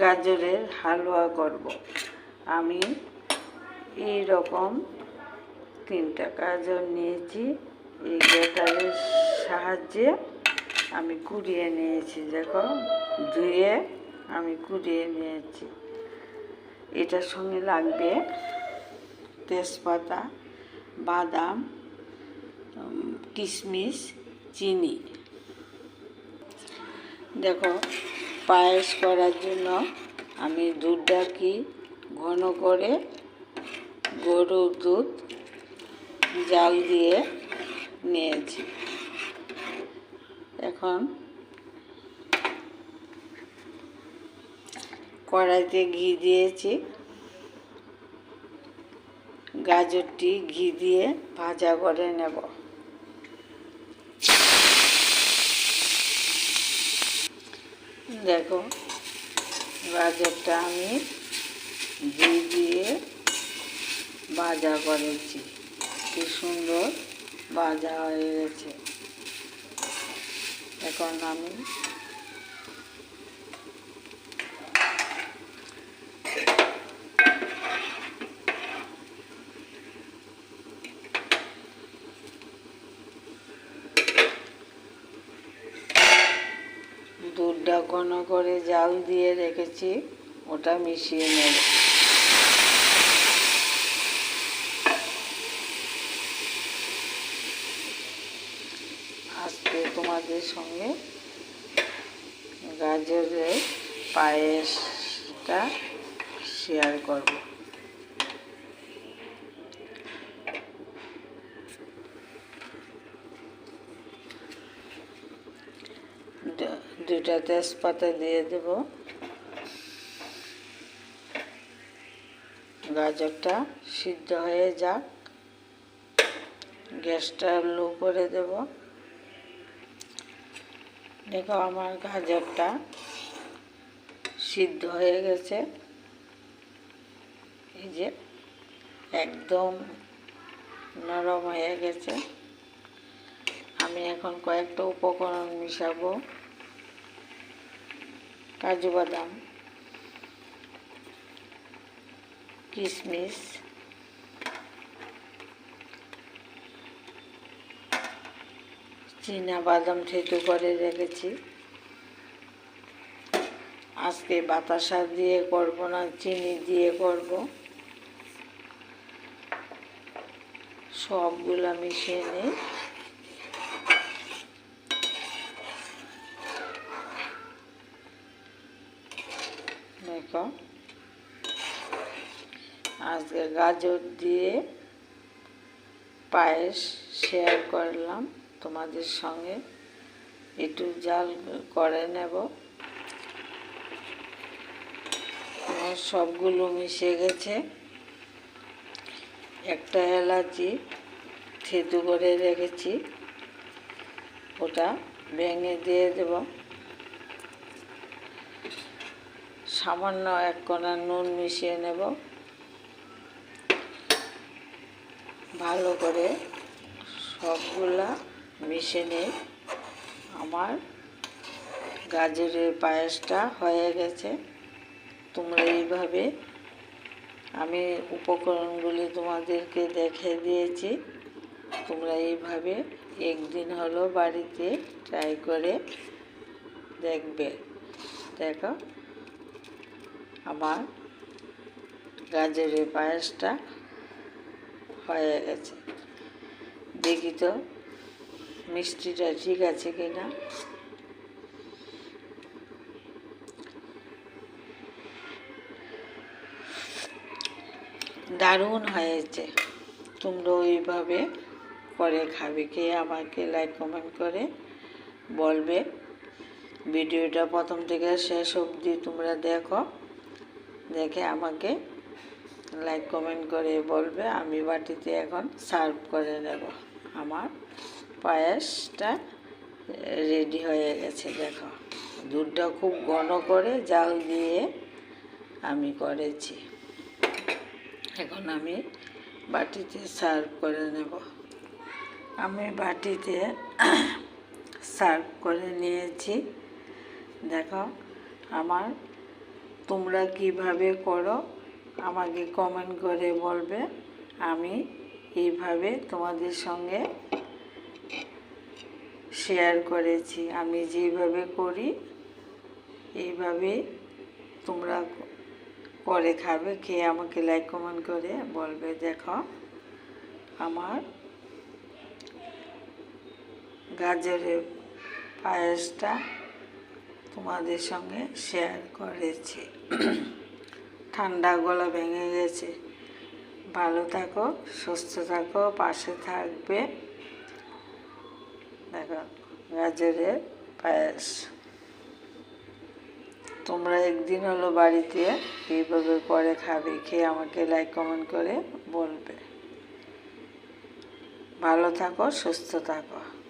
গাজরের হালুয়া করব। আমি এই রকম তিনটা গাজর নিয়েছি, এই গ্রেটারের সাহায্যে আমি কুড়িয়ে নিয়েছি, দেখো, ধুয়ে আমি কুড়িয়ে নিয়েছি। এটার সঙ্গে লাগবে তেজপাতা, বাদাম কিশমিশ, চিনি। দেখো পায়েস করার জন্য আমি দুধটা কি ঘন করে গরুর দুধ জাল দিয়ে নিয়েছি। এখন কড়াইতে ঘি দিয়েছি। গাজরটি ঘি দিয়ে ভাজা করে নেব। দেখো গাজরটা আমি ঘি দিয়ে ভাজা করেছি। কি সুন্দর ভাজা হয়ে গেছে। এখন আমি দুধটা ঘন করে জাল দিয়ে রেখেছি, ওটা মিশিয়ে নেব। আজকে তোমাদের সঙ্গে গাজরের পায়েসটা শেয়ার করব। দুটা তেজপাতা দিয়ে দেব। গাজরটা সিদ্ধ হয়ে যাক। গ্যাসটা লো করে দেব। দেখো আমার গাজরটা সিদ্ধ হয়ে গেছে। এই যে একদম নরম হয়ে গেছে। আমি এখন কয়েকটা উপকরণ মিশাবো। কাজু বাদাম কিশমিশ চীনা বাদাম থেতু করে রেখেছি। আজকে বাতাসা দিয়ে করব না, চিনি দিয়ে করব। সবগুলো মিশিয়ে নিই। দেখো। আজকে গাজর দিয়ে পায়েস শেয়ার করলাম। তোমাদের সঙ্গে একটু জাল করে নেব। সবগুলো মিশে গেছে। একটা এলাচি থেতু করে রেখেছি। ওটা ভেঙে দিয়ে দেবো। সামান্য এক কণা নুন মিশিয়ে নেব। ভালো করে সবগুলা মিশে নিয়ে আমার গাজরের পায়েসটা হয়ে গেছে। তোমরা এইভাবে আমি উপকরণগুলি তোমাদেরকে দেখে দিয়েছি। তোমরা এইভাবে একদিন হলো বাড়িতে ট্রাই করে দেখবে। দেখো। আমার গাজরের পায়েসটা হয়ে গেছে। দেখি তো মিষ্টিটা ঠিক আছে কি না দারুণ হয়েছে। তোমরা ওইভাবে করে খাবে। কে আমাকে লাইক কমেন্ট করে বলবে। ভিডিওটা প্রথম থেকে শেষ অবধি তোমরা দেখো। দেখে আমাকে লাইক কমেন্ট করে বলবে, আমি বাটিতে এখন সার্ভ করে নেব। আমার পায়েসটা রেডি হয়ে গেছে, দেখো। দুধটা খুব ঘন করে জাল দিয়ে আমি করেছি। এখন আমি বাটিতে সার্ভ করে নেব। আমি বাটিতে সার্ভ করে নিয়েছি। দেখো, আমার তোমরা কীভাবে করো, আমাকে কমেন্ট করে বলবে। আমি এইভাবে তোমাদের সঙ্গে শেয়ার করেছি। আমি যেভাবে করি, এইভাবে তোমরা করে খাবে। খেয়ে আমাকে লাইক কমেন্ট করে বলবে, দেখো। আমার গাজরের পায়েসটা তোমাদের সঙ্গে শেয়ার করেছি। ঠান্ডা গলা ভেঙে গেছে। ভালো থাকো, সুস্থ থাকো, পাশে থাকবে। দেখো, গাজরের পায়েস। তোমরা একদিন হলো বাড়িতে এইভাবে করে খাবে, খেয়ে আমাকে লাইক কমেন্ট করে বলবে। ভালো থাকো, সুস্থ থাকো।